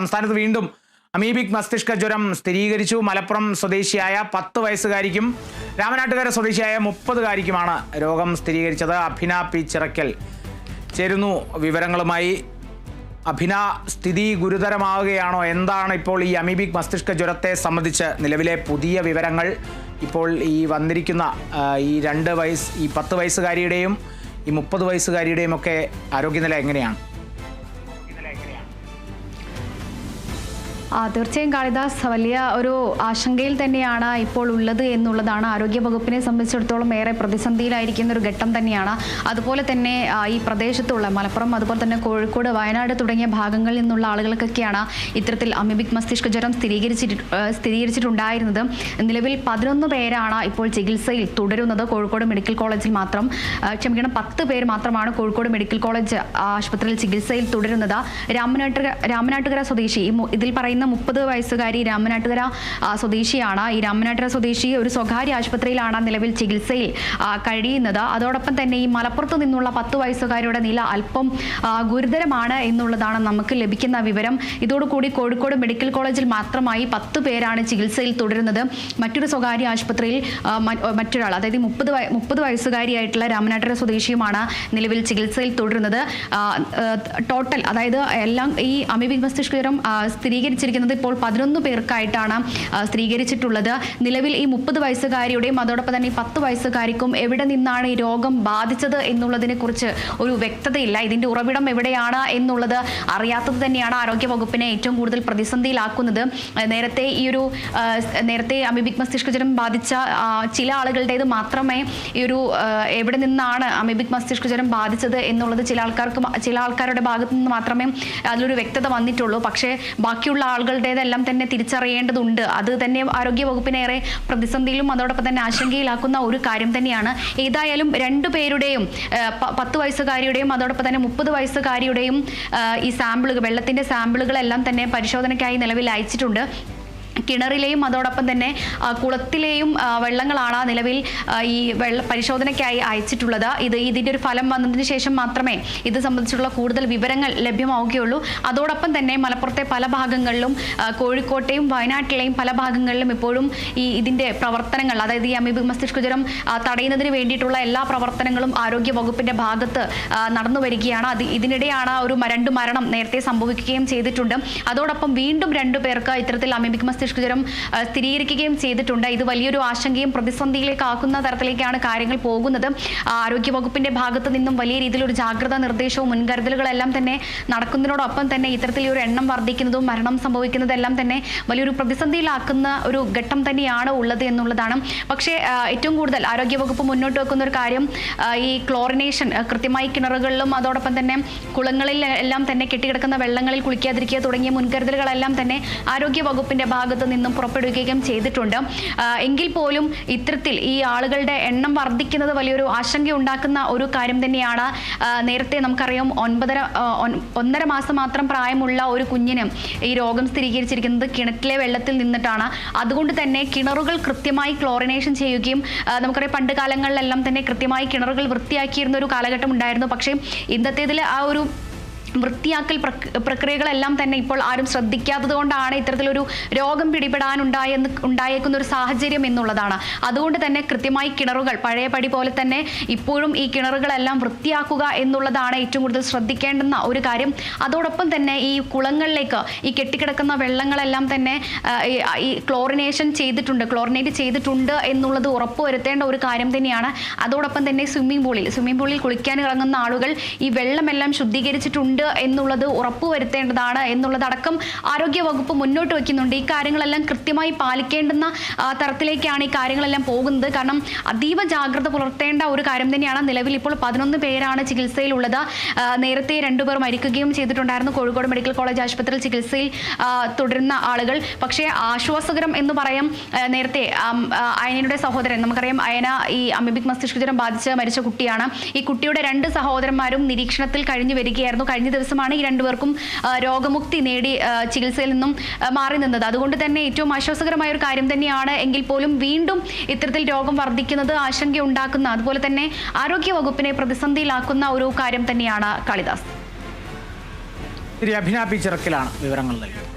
സംസ്ഥാനത്ത് വീണ്ടും അമീബിക് മസ്തിഷ്ക ജ്വരം സ്ഥിരീകരിച്ചു. മലപ്പുറം സ്വദേശിയായ പത്ത് വയസ്സുകാരിക്കും രാമനാട്ടുകര സ്വദേശിയായ മുപ്പതുകാരിക്കുമാണ് രോഗം സ്ഥിരീകരിച്ചത്. അഭിന പി ചിറക്കൽ ചേരുന്നു വിവരങ്ങളുമായി. അഭിന സ്ഥിതി ഗുരുതരമാവുകയാണോ? എന്താണ് ഇപ്പോൾ ഈ അമീബിക് മസ്തിഷ്ക ജ്വരത്തെ സംബന്ധിച്ച് നിലവിലെ പുതിയ വിവരങ്ങൾ? ഇപ്പോൾ ഈ വന്നിരിക്കുന്ന ഈ രണ്ട് വയസ്സ് ഈ പത്ത് വയസ്സുകാരിയുടെയും ഈ മുപ്പത് വയസ്സുകാരിയുടെയും ഒക്കെ ആരോഗ്യനില എങ്ങനെയാണ്? തീർച്ചയായും കാളിദാസ് വലിയ ഒരു ആശങ്കയിൽ തന്നെയാണ് ഇപ്പോൾ ഉള്ളത് എന്നുള്ളതാണ്. ആരോഗ്യ വകുപ്പിനെ സംബന്ധിച്ചിടത്തോളം ഏറെ പ്രതിസന്ധിയിലായിരിക്കുന്ന ഒരു ഘട്ടം തന്നെയാണ്. അതുപോലെ തന്നെ ഈ പ്രദേശത്തുള്ള മലപ്പുറം അതുപോലെ തന്നെ കോഴിക്കോട് വയനാട് തുടങ്ങിയ ഭാഗങ്ങളിൽ നിന്നുള്ള ആളുകൾക്കൊക്കെയാണ് ഇത്തരത്തിൽ അമീബിക് മസ്തിഷ്ക ജ്വരം സ്ഥിരീകരിച്ചിട്ട് സ്ഥിരീകരിച്ചിട്ടുണ്ടായിരുന്നത്. നിലവിൽ പതിനൊന്ന് പേരാണ് ഇപ്പോൾ ചികിത്സയിൽ തുടരുന്നത്. കോഴിക്കോട് മെഡിക്കൽ കോളേജിൽ മാത്രം ക്ഷമിക്കണം പത്ത് പേർ മാത്രമാണ് കോഴിക്കോട് മെഡിക്കൽ കോളേജ് ആശുപത്രിയിൽ ചികിത്സയിൽ തുടരുന്നത്. രാമനാട്ടുകര രാമനാട്ടുകര സ്വദേശി ഇതിൽ പറയുന്ന മുപ്പത് വയസ്സുകാരി രാമനാട്ടുകര സ്വദേശിയാണ്. ഈ രാമനാട്ടുകര സ്വദേശി ഒരു സ്വകാര്യ ആശുപത്രിയിലാണ് നിലവിൽ ചികിത്സയിൽ കഴിയുന്നത്. അതോടൊപ്പം തന്നെ ഈ മലപ്പുറത്ത് നിന്നുള്ള പത്ത് വയസ്സുകാരിയുടെ നില അല്പം ഗുരുതരമാണ് എന്നുള്ളതാണ് നമുക്ക് ലഭിക്കുന്ന വിവരം. ഇതോടുകൂടി കോഴിക്കോട് മെഡിക്കൽ കോളേജിൽ മാത്രമായി പത്ത് പേരാണ് ചികിത്സയിൽ തുടരുന്നത്. മറ്റൊരു സ്വകാര്യ ആശുപത്രിയിൽ മറ്റൊരാൾ അതായത് മുപ്പത് മുപ്പത് വയസ്സുകാരിയായിട്ടുള്ള രാമനാട്ടുകര സ്വദേശിയുമാണ് നിലവിൽ ചികിത്സയിൽ തുടരുന്നത്. ടോട്ടൽ അതായത് എല്ലാം ഈ അമീബിക് മസ്തിഷ്കരം ആ, സ്ഥിരീകരിച്ചിരിക്കുന്നത് ഇപ്പോൾ പതിനൊന്ന് പേർക്കായിട്ടാണ് സ്ഥിരീകരിച്ചിട്ടുള്ളത്. നിലവിൽ ഈ മുപ്പത് വയസ്സുകാരിയുടെയും അതോടൊപ്പം തന്നെ ഈ പത്ത് വയസ്സുകാരിക്കും എവിടെ നിന്നാണ് ഈ രോഗം ബാധിച്ചത് എന്നുള്ളതിനെ കുറിച്ച് ഒരു വ്യക്തതയില്ല. ഇതിന്റെ ഉറവിടം എവിടെയാണ് എന്നുള്ളത് അറിയാത്തത് തന്നെയാണ് ആരോഗ്യ വകുപ്പിനെ ഏറ്റവും കൂടുതൽ പ്രതിസന്ധിയിലാക്കുന്നത്. നേരത്തെ ഈ ഒരു നേരത്തെ അമിബിക് മസ്തിഷ്ക ജ്വരം ബാധിച്ച ചില ആളുകളുടേത് മാത്രമേ ഈ ഒരു എവിടെ നിന്നാണ് അമിബിക് മസ്തിഷ്ക ജ്വരം ബാധിച്ചത് എന്നുള്ളത് ചില ആൾക്കാർക്ക് ചില ആൾക്കാരുടെ ഭാഗത്തു നിന്ന് മാത്രമേ അതിലൊരു വ്യക്തത വന്നിട്ടുള്ളൂ. പക്ഷേ ബാക്കിയുള്ള ആളുകളുടേതെല്ലാം തന്നെ തിരിച്ചറിയേണ്ടതുണ്ട്. അത് തന്നെ ആരോഗ്യ വകുപ്പിനേറെ പ്രതിസന്ധിയിലും അതോടൊപ്പം തന്നെ ആശങ്കയിലാക്കുന്ന ഒരു കാര്യം തന്നെയാണ്. ഏതായാലും രണ്ടു പേരുടെയും ആ, പ- പത്ത് വയസ്സുകാരിയുടെയും അതോടൊപ്പം തന്നെ മുപ്പത് വയസ്സുകാരിയുടെയും ഈ സാമ്പിളുകൾ വെള്ളത്തിന്റെ സാമ്പിളുകളെല്ലാം തന്നെ പരിശോധനയ്ക്കായി നിലവിൽ അയച്ചിട്ടുണ്ട്. കിണറിലെയും അതോടൊപ്പം തന്നെ കുളത്തിലെയും വെള്ളങ്ങളാണ് നിലവിൽ ഈ വെള്ള പരിശോധനയ്ക്കായി അയച്ചിട്ടുള്ളത്. ഇത് ഇതിന്റെ ഒരു ഫലം വന്നതിന് ശേഷം മാത്രമേ ഇത് സംബന്ധിച്ചുള്ള കൂടുതൽ വിവരങ്ങൾ ലഭ്യമാവുകയുള്ളൂ. അതോടൊപ്പം തന്നെ മലപ്പുറത്തെ പല ഭാഗങ്ങളിലും കോഴിക്കോട്ടെയും വയനാട്ടിലെയും പല ഭാഗങ്ങളിലും ഇപ്പോഴും ഈ ഇതിന്റെ പ്രവർത്തനങ്ങൾ അതായത് ഈ അമീബിക് മസ്തിഷ്കജ്വരം തടയുന്നതിന് വേണ്ടിയിട്ടുള്ള എല്ലാ പ്രവർത്തനങ്ങളും ആരോഗ്യ വകുപ്പിന്റെ ഭാഗത്ത് നടന്നു വരികയാണ്. അത് ഇതിനിടെയാണ് ഒരു രണ്ട് മരണം നേരത്തെ സംഭവിക്കുകയും ചെയ്തിട്ടുണ്ട്. അതോടൊപ്പം വീണ്ടും രണ്ടു പേർക്ക് ഇത്തരത്തിൽ അമീബിക് മസ്തിഷ്ക ആ, സ്ഥിരീകരിക്കുകയും ചെയ്തിട്ടുണ്ട്. ഇത് വലിയൊരു ആശങ്കയും പ്രതിസന്ധിയിലേക്ക് ആക്കുന്ന തരത്തിലേക്കാണ് കാര്യങ്ങൾ പോകുന്നത്. ആരോഗ്യവകുപ്പിന്റെ ആരോഗ്യ വകുപ്പിന്റെ ഭാഗത്ത് നിന്നും വലിയ രീതിയിലൊരു ജാഗ്രതാ നിർദ്ദേശവും മുൻകരുതലുകളെല്ലാം തന്നെ നടക്കുന്നതിനോടൊപ്പം തന്നെ ഇത്തരത്തിലൊരു എണ്ണം വർദ്ധിക്കുന്നതും മരണം സംഭവിക്കുന്നതെല്ലാം തന്നെ വലിയൊരു പ്രതിസന്ധിയിലാക്കുന്ന ഒരു ഘട്ടം തന്നെയാണ് ഉള്ളത് എന്നുള്ളതാണ്. പക്ഷേ ഏറ്റവും കൂടുതൽ ആരോഗ്യവകുപ്പ് മുന്നോട്ട് വെക്കുന്ന ഒരു കാര്യം ഈ ക്ലോറിനേഷൻ കൃത്യമായി കിണറുകളിലും അതോടൊപ്പം തന്നെ കുളങ്ങളിൽ എല്ലാം തന്നെ കെട്ടിക്കിടക്കുന്ന വെള്ളങ്ങളിൽ കുളിക്കാതിരിക്കുക തുടങ്ങിയ മുൻകരുതലുകളെല്ലാം തന്നെ ആരോഗ്യ വകുപ്പിന്റെ ഭാഗത്ത് നിന്നും പുറപ്പെടുവിക്കുകയും ചെയ്തിട്ടുണ്ട്. എങ്കിൽ പോലും ഇത്തരത്തിൽ ഈ ആളുകളുടെ എണ്ണം വർദ്ധിക്കുന്നത് വലിയൊരു ആശങ്ക ഉണ്ടാക്കുന്ന ഒരു കാര്യം തന്നെയാണ്. നേരത്തെ നമുക്കറിയാം ഒൻപതര ഒന്നര മാസം മാത്രം പ്രായമുള്ള ഒരു കുഞ്ഞിന് ഈ രോഗം സ്ഥിരീകരിച്ചിരിക്കുന്നത് കിണറ്റിലെ വെള്ളത്തിൽ നിന്നിട്ടാണ്. അതുകൊണ്ട് തന്നെ കിണറുകൾ കൃത്യമായി ക്ലോറിനേഷൻ ചെയ്യുകയും നമുക്കറിയാം പണ്ട് കാലങ്ങളിലെല്ലാം തന്നെ കൃത്യമായി കിണറുകൾ വൃത്തിയാക്കിയിരുന്ന ഒരു കാലഘട്ടം ഉണ്ടായിരുന്നു. പക്ഷേ ഇന്നത്തേതിൽ ആ ഒരു വൃത്തിയാക്കൽ പ്രക്- പ്രക്രിയകളെല്ലാം തന്നെ ഇപ്പോൾ ആരും ശ്രദ്ധിക്കാത്തത് കൊണ്ടാണ് ഇത്തരത്തിലൊരു രോഗം പിടിപെടാനുണ്ടായ ഉണ്ടായേക്കുന്ന ഒരു സാഹചര്യം എന്നുള്ളതാണ്. അതുകൊണ്ട് തന്നെ കൃത്യമായി കിണറുകൾ പഴയ പടി പോലെ തന്നെ ഇപ്പോഴും ഈ കിണറുകളെല്ലാം വൃത്തിയാക്കുക എന്നുള്ളതാണ് ഏറ്റവും കൂടുതൽ ശ്രദ്ധിക്കേണ്ടുന്ന ഒരു കാര്യം. അതോടൊപ്പം തന്നെ ഈ കുളങ്ങളിലേക്ക് ഈ കെട്ടിക്കിടക്കുന്ന വെള്ളങ്ങളെല്ലാം തന്നെ ഈ ക്ലോറിനേഷൻ ചെയ്തിട്ടുണ്ട് ക്ലോറിനേറ്റ് ചെയ്തിട്ടുണ്ട് എന്നുള്ളത് ഉറപ്പുവരുത്തേണ്ട ഒരു കാര്യം തന്നെയാണ്. അതോടൊപ്പം തന്നെ സ്വിമ്മിംഗ് പൂളിൽ സ്വിമ്മിംഗ് പൂളിൽ കുളിക്കാൻ ഇറങ്ങുന്ന ആളുകൾ ഈ വെള്ളമെല്ലാം ശുദ്ധീകരിച്ചിട്ടുണ്ട് എന്നുള്ളത് ഉറപ്പുവരുത്തേണ്ടതാണ് എന്നുള്ളതടക്കം ആരോഗ്യ വകുപ്പ് മുന്നോട്ട് വയ്ക്കുന്നുണ്ട്. ഈ കാര്യങ്ങളെല്ലാം കൃത്യമായി പാലിക്കേണ്ടുന്ന തരത്തിലേക്കാണ് ഈ കാര്യങ്ങളെല്ലാം പോകുന്നത്. കാരണം അതീവ ജാഗ്രത പുലർത്തേണ്ട ഒരു കാര്യം തന്നെയാണ് നിലവിൽ ഇപ്പോൾ പതിനൊന്ന് പേരാണ് ചികിത്സയിലുള്ളത്. നേരത്തെ രണ്ടുപേർ മരിക്കുകയും ചെയ്തിട്ടുണ്ടായിരുന്നു. കോഴിക്കോട് മെഡിക്കൽ കോളേജ് ആശുപത്രിയിൽ ചികിത്സയിൽ തുടരുന്ന ആളുകൾ. പക്ഷേ ആശ്വാസകരം എന്ന് പറയാം നേരത്തെ അയനയുടെ സഹോദരൻ നമുക്കറിയാം അയന ഈ അമീബിക് മസ്തിഷ്കജ്വരം ബാധിച്ച് മരിച്ച കുട്ടിയാണ്. ഈ കുട്ടിയുടെ രണ്ട് സഹോദരന്മാരും നിരീക്ഷണത്തിൽ കഴിഞ്ഞു വരികയായിരുന്നു. കഴിഞ്ഞ ദിവസമാണ് ഈ രണ്ടുപേർക്കും രോഗമുക്തി നേടി ചികിത്സയിൽ നിന്നും മാറി നിന്നത്. അതുകൊണ്ട് തന്നെ ഏറ്റവും ആശ്വാസകരമായ ഒരു കാര്യം തന്നെയാണ് എങ്കിൽ പോലും വീണ്ടും ഇത്തരത്തിൽ രോഗം വർദ്ധിക്കുന്നത് ആശങ്കയുണ്ടാക്കുന്ന അതുപോലെ തന്നെ ആരോഗ്യ വകുപ്പിനെ പ്രതിസന്ധിയിലാക്കുന്ന ഒരു കാര്യം തന്നെയാണ് കാളിദാസ്. ശരി അഭിന ചിറക്കിലാണ് വിവരങ്ങൾ നൽകിയത്.